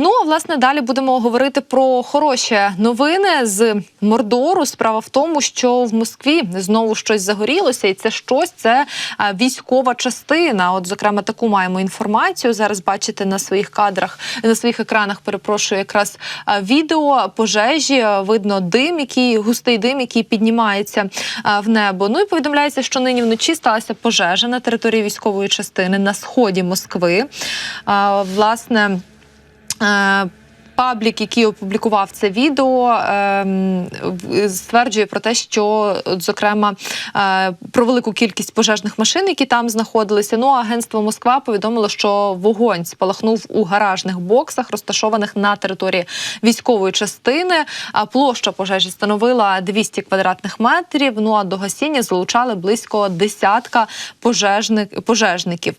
Ну а власне далі будемо говорити про хороші новини з Мордору. Справа в тому, що в Москві знову щось загорілося, і це щось це військова частина. От, зокрема, таку маємо інформацію. Зараз бачите на своїх кадрах, на своїх екранах. Перепрошую, якраз відео пожежі. Видно дим, який густий дим, який піднімається в небо. Ну і повідомляється, що нині вночі сталася пожежа на території військової частини на сході Москви. Власне. Е, Паблік, який опублікував це відео, ем, в- стверджує про те, що, зокрема, е, про велику кількість пожежних машин, які там знаходилися. Ну, агентство Москва повідомило, що вогонь спалахнув у гаражних боксах, розташованих на території військової частини. А площа пожежі становила 200 квадратних метрів. Ну а до гасіння залучали близько десятка пожежник, пожежників.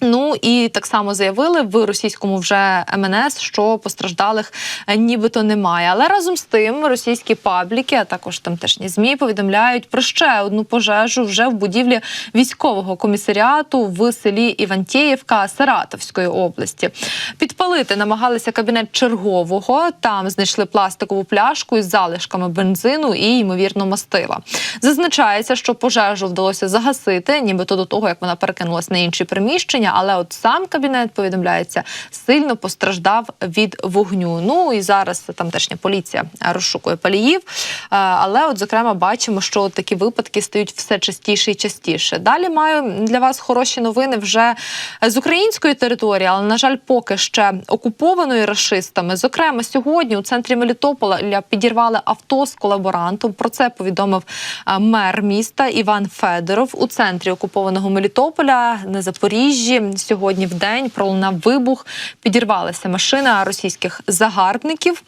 Ну і так само заявили в російському вже МНС, що постраждалих е, нібито немає. Але разом з тим російські пабліки, а також тамтешні змі повідомляють про ще одну пожежу вже в будівлі військового комісаріату в селі Івантіївка Саратовської області. Підпалити намагалися кабінет чергового. Там знайшли пластикову пляшку із залишками бензину і ймовірно мастила. Зазначається, що пожежу вдалося загасити, нібито до того, як вона перекинулась на інші приміщення. Але от сам кабінет повідомляється сильно постраждав від вогню. Ну і зараз тамтешня поліція розшукує паліїв. Е, Але, от, зокрема, бачимо, що такі випадки стають все частіше і частіше. Далі маю для вас хороші новини вже з української території, але на жаль, поки ще окупованої рашистами. Зокрема, сьогодні у центрі Мелітополя підірвали авто з колаборантом. Про це повідомив е, мер міста Іван Федоров. У центрі окупованого Мелітополя на Запоріжжі сьогодні в день пролунав вибух. Підірвалася машина російських загарбників.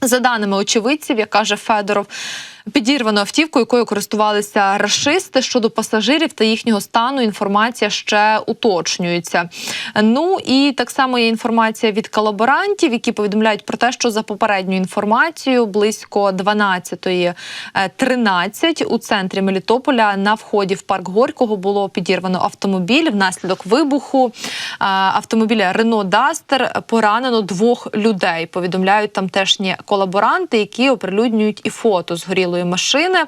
За даними очевидців, як каже Федоров, підірвано автівку, якою користувалися рашисти. Щодо пасажирів та їхнього стану інформація ще уточнюється. Ну і так само є інформація від колаборантів, які повідомляють про те, що за попередню інформацією близько 12.13 у центрі Мелітополя на вході в парк Горького було підірвано автомобіль. Внаслідок вибуху автомобіля Рено Дастер поранено двох людей. Повідомляють тамтешні колаборанти, які оприлюднюють і фото згорілої машини.